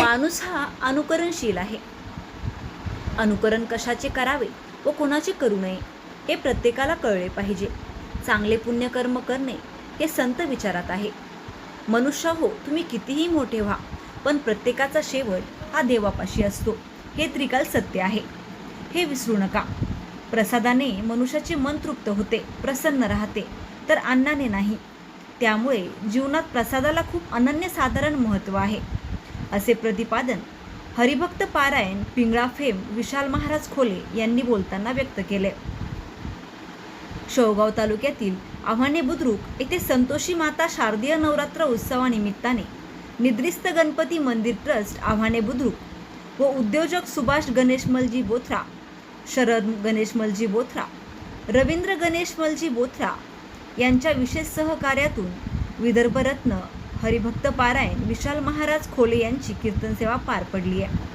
माणूस हा अनुकरणशील आहे. अनुकरण कशाचे करावे व कोणाचे करू नये हे प्रत्येकाला कळले पाहिजे. चांगले पुण्यकर्म करणे हे संत विचारात आहे. मनुष्य हो तुम्ही कितीही मोठे व्हा पण प्रत्येकाचा शेवट हा देवापाशी असतो. हे त्रिकाल सत्य आहे. हे विसरू नका. प्रसादाने मनुष्याचे मन तृप्त होते प्रसन्न राहते तर अन्नाने नाही. त्यामुळे जीवनात प्रसादाला खूप अनन्यसाधारण महत्त्व आहे. असे प्रतिपादन हरिभक्त पारायण पिंगळा फेम विशाल महाराज खोले यांनी बोलताना व्यक्त केले. शेवगाव तालुक्यातील आव्हाने बुद्रुक येथे संतोषी माता शारदीय नवरात्र उत्सवानिमित्ताने निद्रिस्त गणपती मंदिर ट्रस्ट आव्हाने बुद्रुक व उद्योजक सुभाष गणेशमलजी बोथरा शरद गणेशमलजी बोथरा रवींद्र गणेशमलजी बोथरा यांच्या विशेष सहकार्यातून विदर्भरत्न हरिभक्त पारायण विशाल महाराज खोले यांची कीर्तन सेवा पार पडली आहे.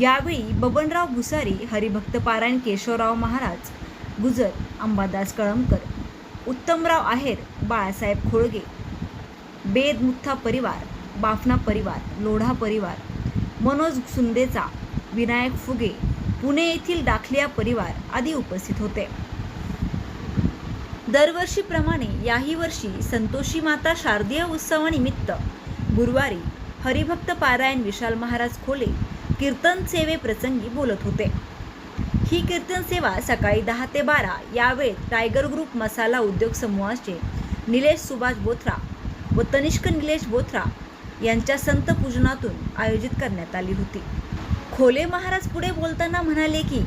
यावेळी बबनराव भुसारी हरिभक्त पारायण केशवराव महाराज गुजर अंबादास कळमकर उत्तमराव आहेर बाळासाहेब खोळगे बेद मुठ्ठा परिवार बाफना परिवार लोढा परिवार मनोज सुंदेचा विनायक फुगे पुणे येथील दाखलिया परिवार आदी उपस्थित होते. दरवर्षीप्रमाणे याही वर्षी संतोषी माता शारदीय उत्सवानिमित्त गुरुवारी हरिभक्त पारायण विशाल महाराज खोले कीर्तन सेवेप्रसंगी बोलत होते. ही कीर्तन सेवा सकाळी दहा ते बारा यावेळेत टायगर ग्रुप मसाला उद्योग समूहाचे निलेश सुभाष बोथरा व तनिष्क निलेश बोथरा यांच्या संत पूजनातून आयोजित करण्यात आली होती. खोले महाराज पुढे बोलताना म्हणाले की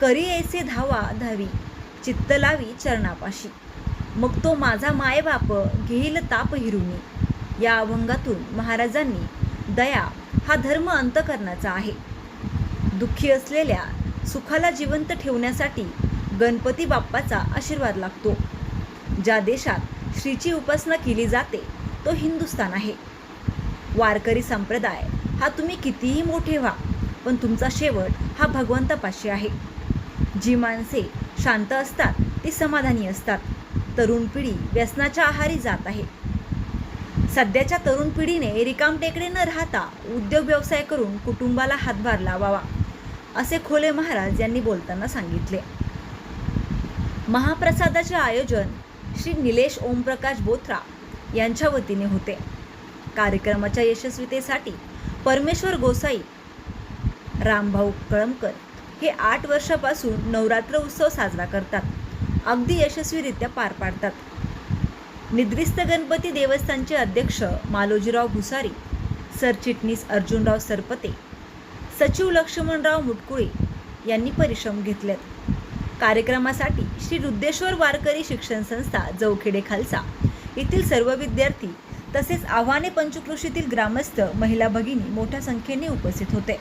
करी ऐसे धावा धावी चित्त लावी चरणापाशी. मग तो माझा मायबाप घेईल ताप हिरुनी. या अभंगातून महाराजांनी दया हा धर्म अंतकरणाचा आहे. दुःखी असलेल्या सुखाला जिवंत ठेवण्यासाठी गणपती बाप्पाचा आशीर्वाद लागतो. ज्या देशात श्रीची उपासना केली जाते तो हिंदुस्थान आहे. वारकरी संप्रदाय हा तुम्ही कितीही मोठे व्हा पण तुमचा शेवट हा भगवंतापाशी आहे. जी माणसे शांत असतात ती समाधानी असतात. तरुण पिढी व्यसनाच्या आहारी जात आहे. सध्याच्या तरुण पिढीने रिकामटेकडे न राहता उद्योग व्यवसाय करून कुटुंबाला हातभार लावावा असे खोले महाराज यांनी बोलताना सांगितले. महाप्रसादाचे आयोजन श्री निलेश ओमप्रकाश बोथरा यांच्या वतीने होते. कार्यक्रमाच्या यशस्वीतेसाठी परमेश्वर गोसाई रामभाऊ कळमकर हे आठ वर्षापासून नवरात्र उत्सव साजरा करतात. अगदी यशस्वीरित्या पार पाडतात. निद्रिस्त गणपती देवस्थानचे अध्यक्ष मालोजीराव भुसारी सरचिटणीस अर्जुनराव सरपते सचिव लक्ष्मणराव मुटकुळे यांनी परिश्रम घेतलेत. कार्यक्रमासाठी श्री रुद्धेश्वर वारकरी शिक्षण संस्था जवखेडे खालसा येथील सर्व विद्यार्थी तसेच आव्हाने पंचकृषीतील ग्रामस्थ महिला भगिनी मोठ्या संख्येने उपस्थित होते.